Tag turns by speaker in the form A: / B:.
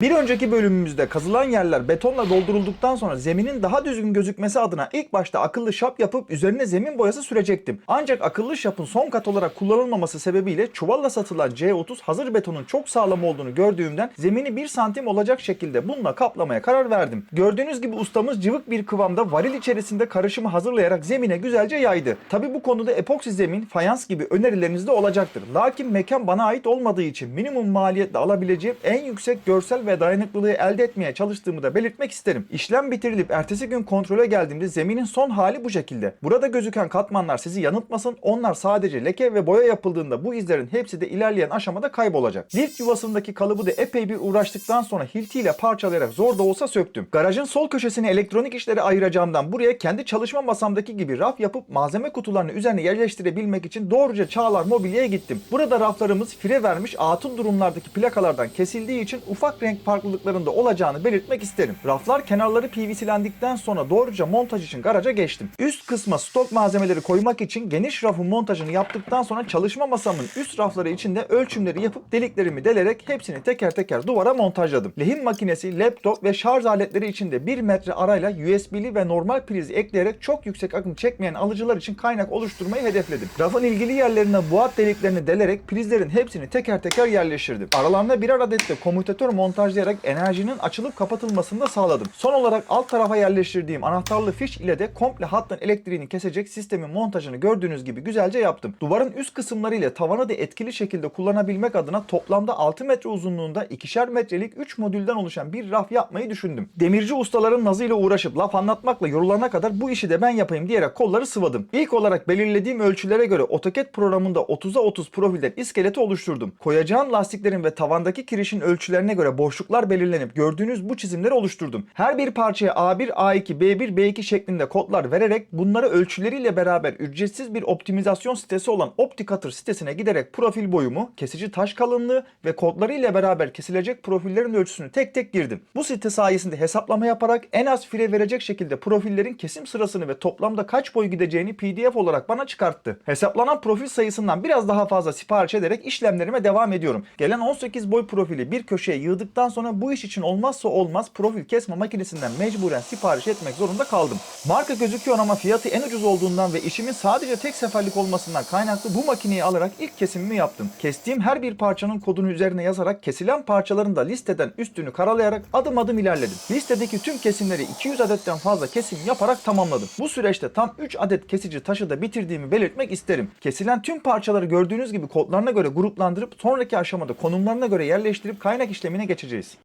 A: Bir önceki bölümümüzde kazılan yerler betonla doldurulduktan sonra zeminin daha düzgün gözükmesi adına ilk başta akıllı şap yapıp üzerine zemin boyası sürecektim. Ancak akıllı şapın son kat olarak kullanılmaması sebebiyle çuvalla satılan C30 hazır betonun çok sağlam olduğunu gördüğümden zemini 1 santim olacak şekilde bununla kaplamaya karar verdim. Gördüğünüz gibi ustamız cıvık bir kıvamda varil içerisinde karışımı hazırlayarak zemine güzelce yaydı. Tabi bu konuda epoksi zemin, fayans gibi önerileriniz de olacaktır. Lakin mekan bana ait olmadığı için minimum maliyetle alabileceğim en yüksek görsel ve dayanıklılığı elde etmeye çalıştığımı da belirtmek isterim. İşlem bitirilip ertesi gün kontrole geldiğimde zeminin son hali bu şekilde. Burada gözüken katmanlar sizi yanıltmasın. Onlar sadece leke ve boya yapıldığında bu izlerin hepsi de ilerleyen aşamada kaybolacak. Lift yuvasındaki kalıbı da epey bir uğraştıktan sonra hiltiyle parçalayarak zor da olsa söktüm. Garajın sol köşesini elektronik işlere ayıracağımdan buraya kendi çalışma masamdaki gibi raf yapıp malzeme kutularını üzerine yerleştirebilmek için doğruca Çağlar Mobilya'ya gittim. Burada raflarımız fire vermiş atıl durumlardaki plakalardan kesildiği için ufak renk farklılıklarında olacağını belirtmek isterim. Raflar kenarları PVC'lendikten sonra doğruca montaj için garaja geçtim. Üst kısma stok malzemeleri koymak için geniş rafın montajını yaptıktan sonra çalışma masamın üst rafları içinde ölçümleri yapıp deliklerimi delerek hepsini teker teker duvara montajladım. Lehim makinesi, laptop ve şarj aletleri içinde 1 metre arayla USB'li ve normal prizi ekleyerek çok yüksek akım çekmeyen alıcılar için kaynak oluşturmayı hedefledim. Rafın ilgili yerlerine buat deliklerini delerek prizlerin hepsini teker teker yerleştirdim. Aralarına birer adet de komütatör montajlayarak enerjinin açılıp kapatılmasını da sağladım. Son olarak alt tarafa yerleştirdiğim anahtarlı fiş ile de komple hattın elektriğini kesecek sistemin montajını gördüğünüz gibi güzelce yaptım. Duvarın üst kısımları ile tavanı da etkili şekilde kullanabilmek adına toplamda 6 metre uzunluğunda ikişer metrelik 3 modülden oluşan bir raf yapmayı düşündüm. Demirci ustaların nazıyla uğraşıp laf anlatmakla yorulana kadar bu işi de ben yapayım diyerek kolları sıvadım. İlk olarak belirlediğim ölçülere göre AutoCAD programında 30'a 30 profilden iskeleti oluşturdum. Koyacağım lastiklerin ve tavandaki kirişin ölçülerine göre boşluklar belirlenip gördüğünüz bu çizimleri oluşturdum. Her bir parçaya A1, A2, B1, B2 şeklinde kodlar vererek bunları ölçüleriyle beraber ücretsiz bir optimizasyon sitesi olan OptiCutter sitesine giderek profil boyumu, kesici taş kalınlığı ve kodlarıyla beraber kesilecek profillerin ölçüsünü tek tek girdim. Bu site sayesinde hesaplama yaparak en az fire verecek şekilde profillerin kesim sırasını ve toplamda kaç boy gideceğini PDF olarak bana çıkarttı. Hesaplanan profil sayısından biraz daha fazla sipariş ederek işlemlerime devam ediyorum. Gelen 18 boy profili bir köşeye yığdıktan sonra bu iş için olmazsa olmaz profil kesme makinesinden mecburen sipariş etmek zorunda kaldım. Marka gözüküyor ama fiyatı en ucuz olduğundan ve işimin sadece tek seferlik olmasından kaynaklı bu makineyi alarak ilk kesimimi yaptım. Kestiğim her bir parçanın kodunu üzerine yazarak kesilen parçaların da listeden üstünü karalayarak adım adım ilerledim. Listedeki tüm kesimleri 200 adetten fazla kesim yaparak tamamladım. Bu süreçte tam 3 adet kesici taşı da bitirdiğimi belirtmek isterim. Kesilen tüm parçaları gördüğünüz gibi kodlarına göre gruplandırıp sonraki aşamada konumlarına göre yerleştirip kaynak işlemine görüşeceğiz.